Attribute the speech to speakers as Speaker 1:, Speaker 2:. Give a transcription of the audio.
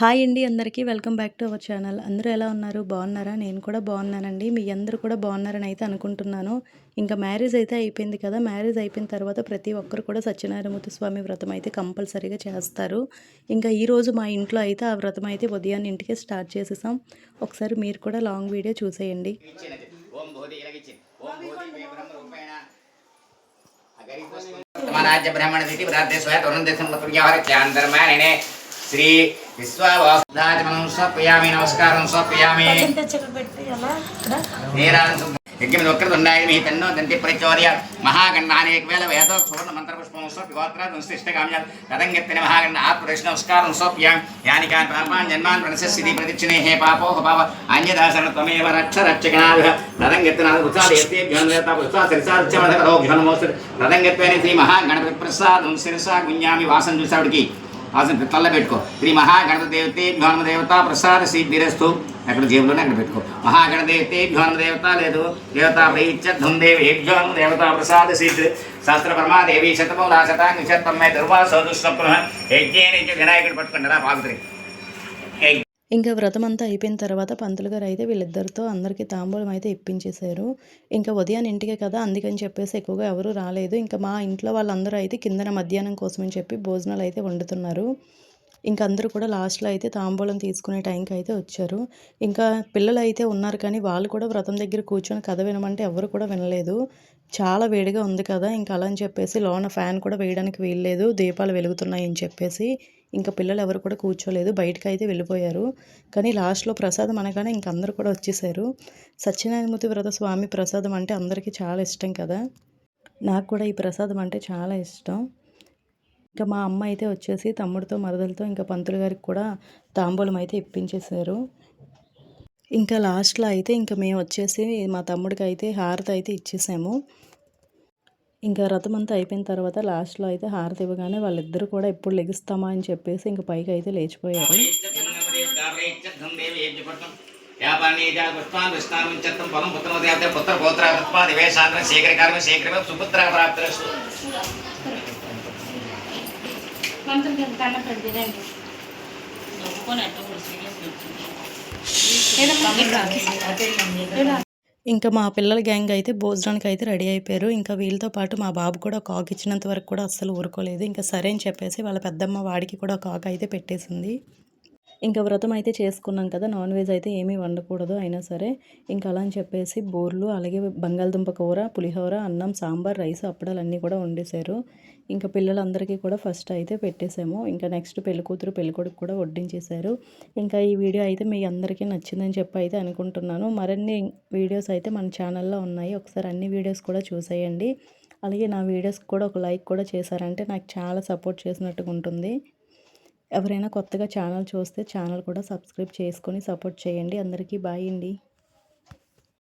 Speaker 1: Hi అండి అందరికీ. Welcome back to our channel. అందరూ ఎలా ఉన్నారు? బాగున్నారా? నేను కూడా బాగున్నానండి. మీ అందరూ కూడా బాగున్నారని అయితే అనుకుంటున్నాను. ఇంకా మ్యారేజ్ అయితే అయిపోయింది కదా. మ్యారేజ్ అయిపోయిన తర్వాత ప్రతి ఒక్కరు కూడా సత్యనారాయణమూర్తి స్వామి వ్రతం అయితే కంపల్సరీగా చేస్తారు. ఇంకా ఈరోజు మా ఇంట్లో అయితే ఆ వ్రతం అయితే ఉదయాన్నే ఇంటికే స్టార్ట్ చేసేసాం. ఒకసారి మీరు కూడా లాంగ్ వీడియో చూసేయండి.
Speaker 2: ఓం శ్రీ విశ్వావాసుదాచమనం స్వప్యామి నమస్కారం స్వప్యామి యజ్ఞం యజ్ఞం ఉన్నాయి మీ తన్నో దంతి ప్రచోర్య మహాగణాన్ని వేల వేదో సువర్ణ మంత్రపుష్పం పుష్పం స్వప్యోత్ర సంశ్లిష్టకామ్య తదంగెత్తిన మహాగణ ఆత్మదర్శన నమస్కారం స్వప్యాం యానికాన్ పాపాన్ జన్మాన్ ప్రణశస్సిది ప్రతిక్షిణే హే పాపో పాప అన్యదాసన త్వమేవ రక్ష రక్షకనాభ తదంగెత్తిన ఉత్సాహ ఉత్సాహేభ్యోన్వేత ఉత్సాహ శిరసార్చమనోఘ్యోనమోస్తు తదంగెత్వేన శ్రీ మహాగణపతి ప్రసాదం శిరసా గుణ్యామి వాసం చూసాడికి వాసన తల్ల పెట్టుకో. శ్రీ మహాగణప దేవతే భ్యోనమ దేవత ప్రసాద సిద్ధిరస్తు అక్కడ జేబులోనే అక్కడ పెట్టుకో. మహాగణ దేవతే భ్యోనమ దేవత లేదు దేవతా ప్రీత్య ధుం దేవత ప్రసాద సిద్ధి శాస్త్ర పరమా దేవి శతమూలా శతాంగి శతమ్మే దుర్వాస దుస్వప్న యజ్ఞేన వినాయకుడు పట్టుకుంటారా పాత్రి
Speaker 1: ఇంకా వ్రతం అంతా అయిపోయిన తర్వాత పంతులు గారు అయితే వీళ్ళిద్దరితో అందరికీ తాంబూలం అయితే ఇప్పించేశారు. ఇంకా ఉదయం ఇంటికే కదా అందుకని చెప్పేసి ఎక్కువగా ఎవరు రాలేదు. ఇంకా మా ఇంట్లో వాళ్ళందరూ అయితే కిందన మధ్యాహ్నం కోసమని చెప్పి భోజనాలు అయితే వండుతున్నారు. ఇంకా అందరూ కూడా లాస్ట్లో అయితే తాంబూలం తీసుకునే టైంకి అయితే వచ్చారు. ఇంకా పిల్లలు అయితే ఉన్నారు కానీ వాళ్ళు కూడా వ్రతం దగ్గర కూర్చొని కథ వినమంటే ఎవరు కూడా వినలేదు. చాలా వేడిగా ఉంది కదా ఇంకా అలా అని చెప్పేసి లోన ఫ్యాన్ కూడా వేయడానికి వీల్లేదు దీపాలు వెలుగుతున్నాయి అని చెప్పేసి ఇంకా పిల్లలు ఎవరు కూడా కూర్చోలేదు బయటకు అయితే వెళ్ళిపోయారు. కానీ లాస్ట్లో ప్రసాదం అనగానే ఇంక అందరూ కూడా వచ్చేసారు. సత్యనారాయణమూర్తి వ్రత స్వామి ప్రసాదం అంటే అందరికీ చాలా ఇష్టం కదా. నాకు కూడా ఈ ప్రసాదం అంటే చాలా ఇష్టం. ఇంకా మా అమ్మ అయితే వచ్చేసి తమ్ముడితో మరదలతో ఇంకా పంతులు గారికి కూడా తాంబూలం అయితే ఇప్పించేశారు. ఇంకా లాస్ట్లో అయితే ఇంకా మేము వచ్చేసి మా తమ్ముడికి అయితే హారతి అయితే ఇచ్చేసాము. ఇంకా రథం అంతా అయిపోయిన తర్వాత లాస్ట్లో అయితే హారతి ఇవ్వగానే వాళ్ళిద్దరూ కూడా ఎప్పుడు లెగిస్తామా అని చెప్పేసి ఇంకా పైకి అయితే లేచిపోయారు.
Speaker 2: పుత్ర పౌత్ర దేవేశాంధ్ర
Speaker 1: ఇంకా మా పిల్లల గ్యాంగ్ అయితే భోజనానికి అయితే రెడీ అయిపోయారు. ఇంకా వీళ్ళతో పాటు మా బాబు కూడా ఒక ఆకు ఇచ్చినంత వరకు కూడా అస్సలు ఊరుకోలేదు. ఇంకా సరే అని చెప్పేసి వాళ్ళ పెద్దమ్మ వాడికి కూడా ఒక ఆకు అయితే పెట్టేసింది. ఇంకా వ్రతం అయితే చేసుకున్నాం కదా నాన్ వెజ్ అయితే ఏమీ వండకూడదు అయినా సరే. ఇంకా అలా అని చెప్పేసి బోర్లు అలాగే బంగాళదుంప కూర పులిహోర అన్నం సాంబార్ రైస్ అప్పడాలు అన్నీ కూడా వండేశారు. ఇంకా పిల్లలందరికీ కూడా ఫస్ట్ అయితే పెట్టేశాము. ఇంకా నెక్స్ట్ పెళ్ళి కూతురు కూడా వడ్డించేశారు. ఇంకా ఈ వీడియో అయితే మీ అందరికీ నచ్చిందని చెప్పి అయితే అనుకుంటున్నాను. మరిన్ని వీడియోస్ అయితే మన ఛానల్లో ఉన్నాయి. ఒకసారి అన్ని వీడియోస్ కూడా చూసేయండి. అలాగే నా వీడియోస్ కూడా ఒక లైక్ కూడా చేశారంటే నాకు చాలా సపోర్ట్ చేసినట్టుగా ఉంటుంది. ఎవరైనా కొత్తగా ఛానల్ చూస్తే ఛానల్ కూడా సబ్స్క్రైబ్ చేసుకొని సపోర్ట్ చేయండి. అందరికీ బాయ్ అండి.